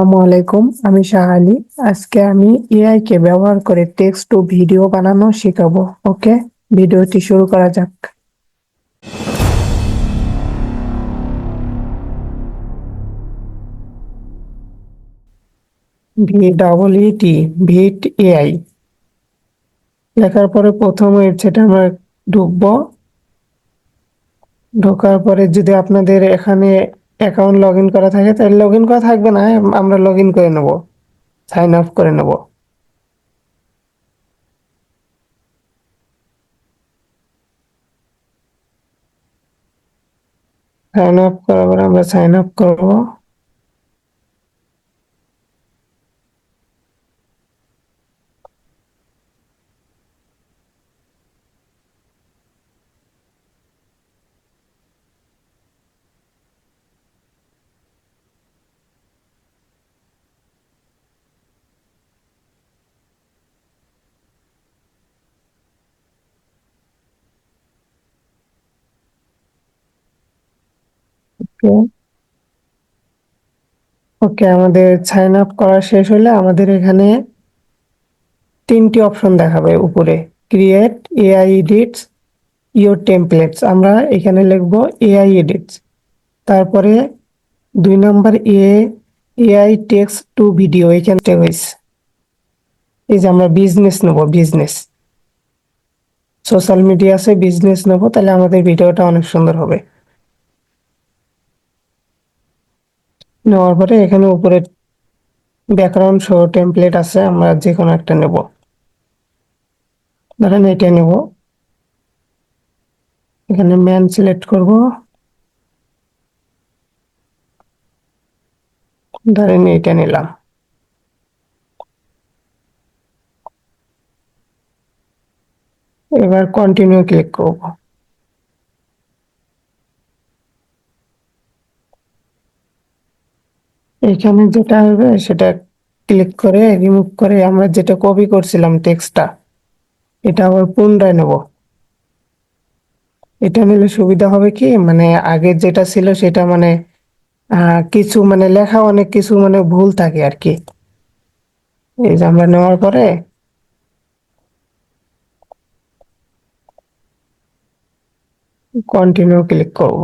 আসসালামু আলাইকুম, আমি শাহ আলী। আজকে আমি এআই কে ব্যবহার করে টেক্সট ও ভিডিও বানানো শেখাবো, ওকে? ভিডিওটি শুরু করা যাক। ভি ডাবল ই টি ভিট এআই লেখার পরে প্রথমে সেটা আমরা ঢুকবো। ঢোকার পরে যদি আপনাদের এখানে অ্যাকাউন্ট লগ ইন করা থাকে, তাহলে লগ ইন করা থাকবে না, আমরা লগ ইন করে নেব সাইন আপ করে নেব। সাইন আপ করার পর আমরা সাইন আপ করব। ওকে ওকে আমাদের সাইন আপ করা শেষ হলে আমাদের এখানে তিনটি অপশন দেখাবে উপরে। Create AI edits your templates আমরা এখানে লিখব এআই এডিটস তারপরে দুই নম্বর এ এআই টেক্স টু ভিডিও এখানে হয়েছে এই যে আমরা বিজনেস নেব বিজনেস সোশ্যাল মিডিয়া আছে বিজনেস নেব, তাহলে আমাদের ভিডিওটা অনেক সুন্দর হবে। নেওয়ার পরে এখানে উপরে ব্যাকগ্রাউন্ড শো টেমপ্লেট আছে, আমরা যে কোনো একটা নেব। ধরেন এটা নেব। এখানে ম্যান সিলেক্ট করব। ধরেন এটা নিলাম। এবার কন্টিনিউ ক্লিক করব। এখানে যেটা হবে সেটা ক্লিক করে রিমুভ করে, আমরা যেটা কপি করছিলাম টেক্সটটা এটা আবার পুনরায় নেব। এটা নিলে সুবিধা হবে কি? মানে আগে যেটা ছিল সেটা মানে কিছু মানে লেখা অনেক কিছু মানে ভুল থাকে আর কি। এই যে আমরা নেওয়ার পরে কন্টিনিউ ক্লিক করব।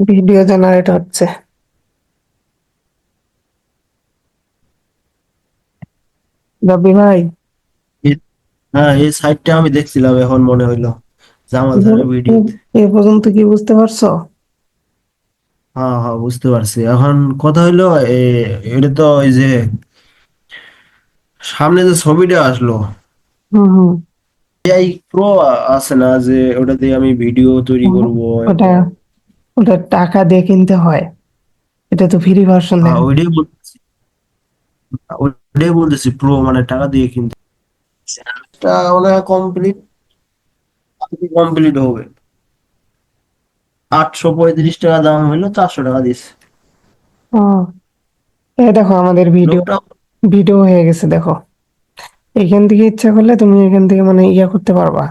ভিডিও জেনারেট হচ্ছে। রবি ভাই? হ্যাঁ এই সাইটটা আমি দেখছিলাম এখন মনে হইল জামাল স্যারের ভিডিও। এ পর্যন্ত কি বুঝতে পারছ? হ্যাঁ হ্যাঁ বুঝতে পারছি। এখন কথা হইল এটা তো ওই যে সামনে যে ছবিটা আসলো হুম হুম। এআই প্রো আছে না যে ওটা দিয়ে আমি ভিডিও তৈরি করব ওটা ওটা টাকা দিয়ে কিনতে হয়। এটা তো ফ্রি ভার্সন হ্যাঁ ওইটাই বলতেছি। ওইটাই বলতেছি প্রো মানে টাকা দিয়ে কিনতে। এটা মনে হয় কমপ্লিট কমপ্লিট হবে। আটশো পঁয়ত্রিশ টাকা দাম হইল চারশো টাকা দিচ্ছে এই দেখো আমাদের ভিডিও লোকটা ভিডিও হয়ে গেছে দেখো। এখান থেকে ইচ্ছা করলে তুমি এখান থেকে মানে ইয়া করতে পারবা।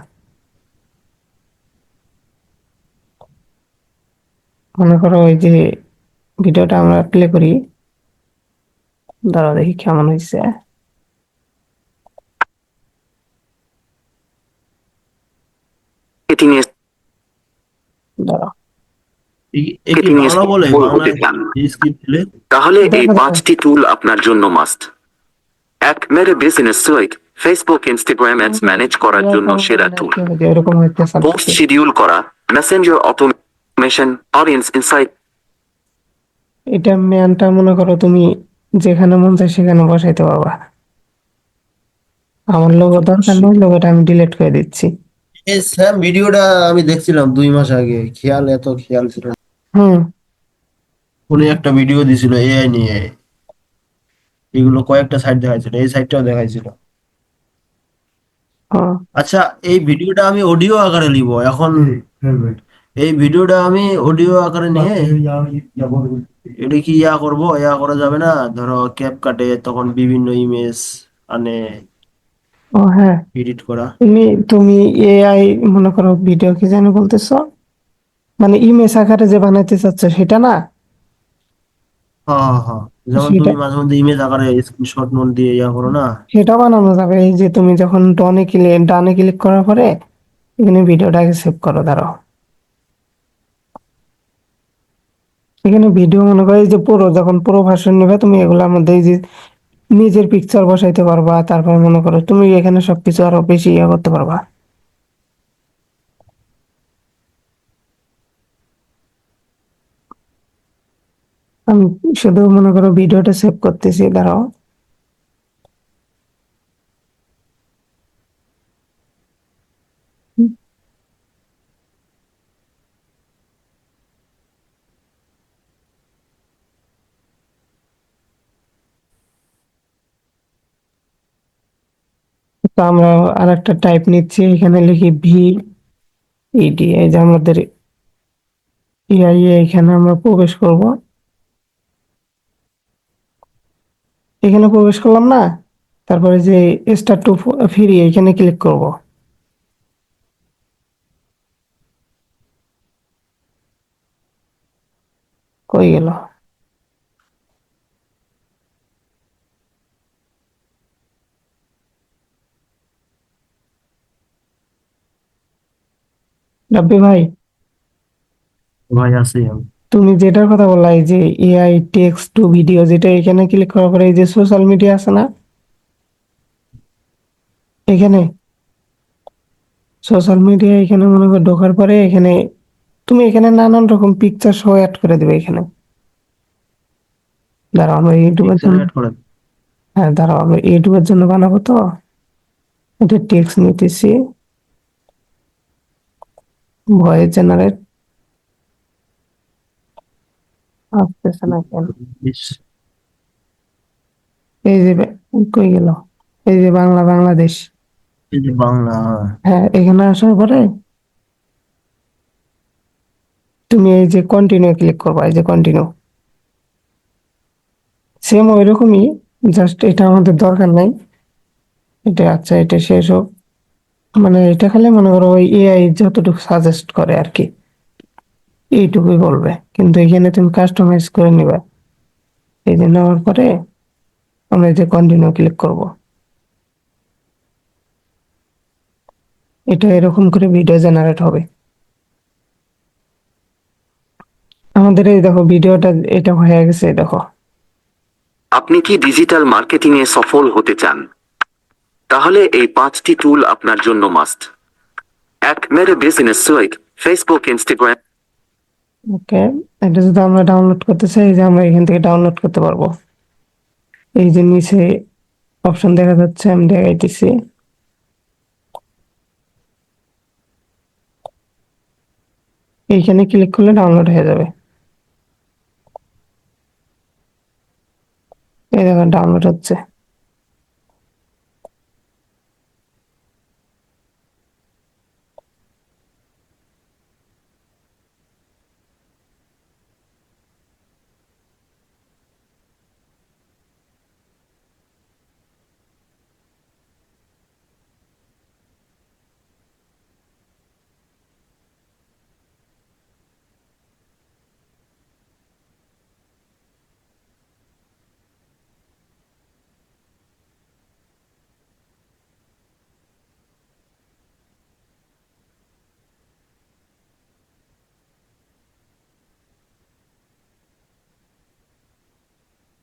মনে করো ওই যে ভিডিওটা আমরা প্লে করি। দাঁড়াও দেখি কেমন হয়েছে তাহলে এই। পাঁচটি টুল আপনার জন্য মাস্ট এক Meta business suite Facebook Instagram ads manage করার জন্য সেরা টুল এরকম পোস্ট শিডিউল করা মেসেঞ্জার অটোমেশন অডিয়েন্স ইনসাইট এটা ম্যানটা মনে করো তুমি যেখানে মন চায় সেখানে বসাইতে পারবা। আমার লোগো দরকার নেই লোগোটা আমি ডিলিট করে দিচ্ছি। এই স্যাম ভিডিওটা আমি দেখছিলাম দুই মাস আগে খেয়াল এত খেয়াল ছিল না। হুম। উনি একটা ভিডিও দিছিল এআই নিয়ে। এগুলো কয়েকটা সাইট দেখাইছিল এই সাইটটাও দেখাইছিল। আচ্ছা এই ভিডিওটা আমি অডিও আকারে নিব এখন এই ভিডিওটা আমি অডিও আকারে নিয়ে এটা কি ইয়া করব? ইয়া করা যাবে না? ধরো ক্যাপ কাটে তখন বিভিন্ন ইমেজ মানে ও হ্যাঁ। এডিট করা। তুমি তুমি এআই মনে করো ভিডিও কি জানি বলতেছো? মানে ইমেজ আকারে যে বানাইতে চাচ্ছ সেটা না? হ্যাঁ হ্যাঁ যেমন তুমি মাঝে মধ্যে ইমেজ আকারে স্ক্রিনশট নোট দিয়ে ইয়া করো না? সেটা বানানো যাবে। এই যে তুমি যখন ডনে ক্লিক ডানে ক্লিক করার পরে এখানে ভিডিওটাকে সেভ করো দাঁড়াও। এখানে ভিডিও মনে করো এই যে পুরো যখন পুরো ভার্সন নেবে, তুমি এগুলোর মধ্যে এই যে নিজের পিকচার বসাইতে পারবা, তারপর মনে করো তুমি এখানে সবকিছু আরও বেশি ইয়ে করতে পারবা। আমি শুধু মনে করো ভিডিওটা সেভ করতেছি, দাঁড়াও। তো আমরা আর একটা টাইপ নিচ্ছি, এখানে লিখি ভি ইডি এই যে আমাদের ইআই এখানে আমরা প্রবেশ করব। এখানে প্রবেশ করলাম না? তারপরে যে স্টার টু ফ্রি এখানে ক্লিক করব। কই গেল? রাব্বি ভাই? ভাই আছে তুমি যেটার কথা বললা এই যে এআই টেক্সট টু ভিডিও যেটা এখানে ক্লিক করার পরে এই যে সোশ্যাল মিডিয়া আছে না? এখানে? সোশ্যাল মিডিয়া এখানে মনে করো ঢোকার পরে এখানে তুমি এখানে নানান রকম পিকচার সহ অ্যাড করে দেবে এখানে। দাঁড়াও আমরা ইউটিউবের জন্য হ্যাঁ দাঁড়াও আমরা ইউটিউবের জন্য বানাবো তো। এটা টেক্সট নিতেছি। ভয়েস জেনারেট আসতেছে না কেন? এই যে কই গেল? এই যে বাংলা বাংলাদেশ। এই যে বাংলা হ্যাঁ। এখানে আসার পরে তুমি এই যে কন্টিনিউ ক্লিক করবা এই যে কন্টিনিউ সেম ওই রকমই জাস্ট এটা আমাদের দরকার নাই। এটা আচ্ছা এটা শেষ হোক। মানে এটা খালি মনে করো ওই এআই যতটুকু সাজেস্ট করে আর কি এইটুকুই বলবে। কিন্তু এখানে তুমি কাস্টমাইজ করে নিবে। এই যে নেওয়ার পরে আমরা এই যে কন্টিনিউ ক্লিক করব। এটা এরকম করে ভিডিও জেনারেট হবে। আমাদের এই দেখো ভিডিওটা এটা হয়ে গেছে, দেখো। আপনি কি ডিজিটাল মার্কেটিং এ সফল হতে চান? তাহলে এই পাঁচটি টুল আপনার জন্য মাস্ট এক, Meta business suite Facebook Instagram okay এটা যদি আমরা ডাউনলোড করতে চাই যে আমরা এখান থেকে ডাউনলোড করতে পারব। এই যে নিচে অপশন দেখা যাচ্ছে, আমি দেখাইতেছি। এইখানে ক্লিক করলে ডাউনলোড হয়ে যাবে। এই দেখেন ডাউনলোড হচ্ছে।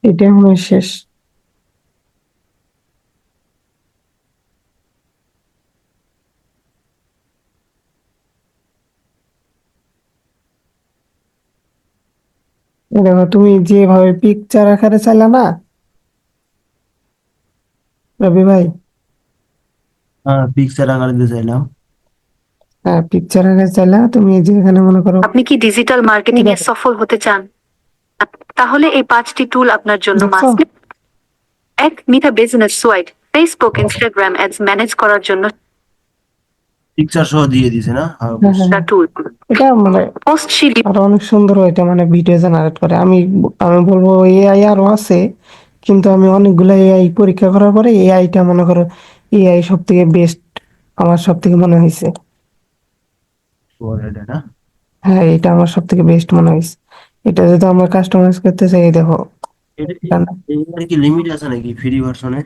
এটা আমার শেষ। দেখো তুমি যেভাবে পিকচার আকারে চাইলা না? রবি ভাই? হ্যাঁ পিকচার আকারে দিতে চাইলাম। হ্যাঁ পিকচার আকারে চাইলা তুমি এই যে এখানে মনে করো আপনি কি ডিজিটাল মার্কেটিং এ সফল হতে চান? তাহলে এই পাঁচটি টুল আপনার জন্য মাস্ট এক Meta business suite Facebook Instagram ads manage করার জন্য পিকচার সহ দিয়ে দিছে না? হ্যাঁ হ্যাঁ, হ্যাঁ। টুল এটা মানে পোস্ট শিট আরও অনেক সুন্দর এটা মানে ভিডিও জেনারেট করে। আমি আমি বলব এআই আরও আছে কিন্তু আমি অনেকগুলো এআই পরীক্ষা করার পরে এআইটা মনে করো এআই সব থেকে বেস্ট আমার সব থেকে মনে হয়েছে হ্যাঁ এটা আমার সব থেকে বেস্ট মনে হয়েছে এটা যদি আমরা কাস্টমাইজ করতে চাই এই দেখো। এর কি লিমিট আছে নাকি ফ্রি ভার্সনে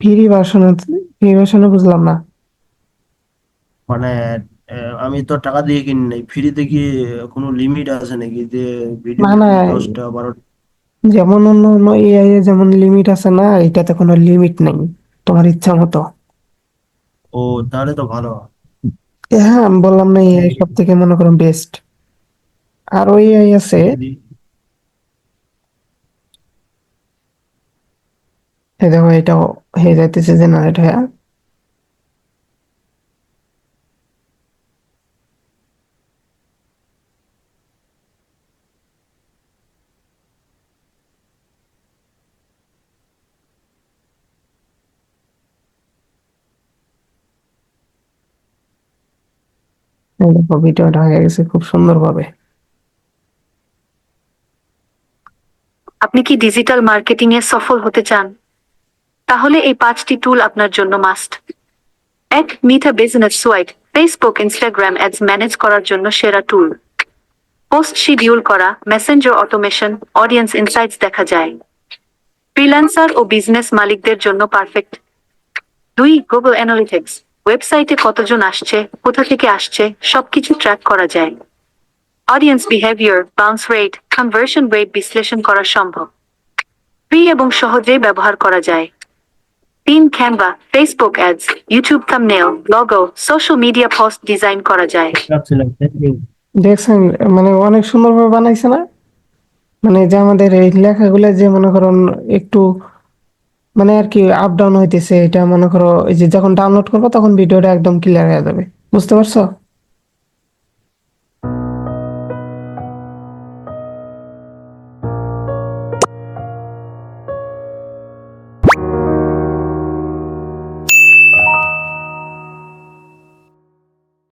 ফ্রি ভার্সন ফ্রি ভার্সনে বুঝলাম না। মানে আমি তো টাকা দিয়ে কিনি নাই ফ্রিতে কি কোনো লিমিট আছে নাকি যে ভিডিও না, না। দশটা বারোটা? যেমন অন্য অন্য এআই এ যেমন লিমিট আছে না এটাতে কোনো লিমিট নেই তোমার ইচ্ছা মতো। ও তাহলে তো ভালো। হ্যাঁ আমি বললাম না এআই সব থেকে মনে করো বেস্ট আরও এআই আছে। দেখো, এটাও হয়ে যাইতেছে জেনারেট হয়ে। দেখো, ভিডিওটা হয়ে গেছে খুব সুন্দরভাবে। আপনি কি ডিজিটাল মার্কেটিং এ সফল হতে চান? তাহলে এই পাঁচটি টুল আপনার জন্য মাস্ট এক Meta business suite Facebook Instagram ads manage করার জন্য সেরা টুল পোস্ট শিডিউল করা মেসেঞ্জার অটোমেশন অডিয়েন্স ইনসাইটস দেখা যায়। ফ্রিল্যান্সার ও বিজনেস মালিকদের জন্য পারফেক্ট দুই গুগল অ্যানালিটিক্স ওয়েবসাইটে কতজন আসছে, কোথা থেকে আসছে, সবকিছু ট্র্যাক করা যায়। Audience behaviour bounce rate conversion rate বিশ্লেষণ করা সম্ভব। ফ্রি এবং সহজেই ব্যবহার করা যায়। তিন Canva Facebook ads YouTube thumbnail logo social media post design করা যায়। দেখছেন মানে অনেক সুন্দরভাবে বানাইছে না? মানে যে আমাদের এই লেখাগুলো যে মনে করো একটু মানে আর কি আপ ডাউন হইতেছে, এটা মনে করো এই যে যখন ডাউনলোড করব তখন ভিডিওটা একদম ক্লিয়ার হয়ে যাবে। বুঝতে পারছ?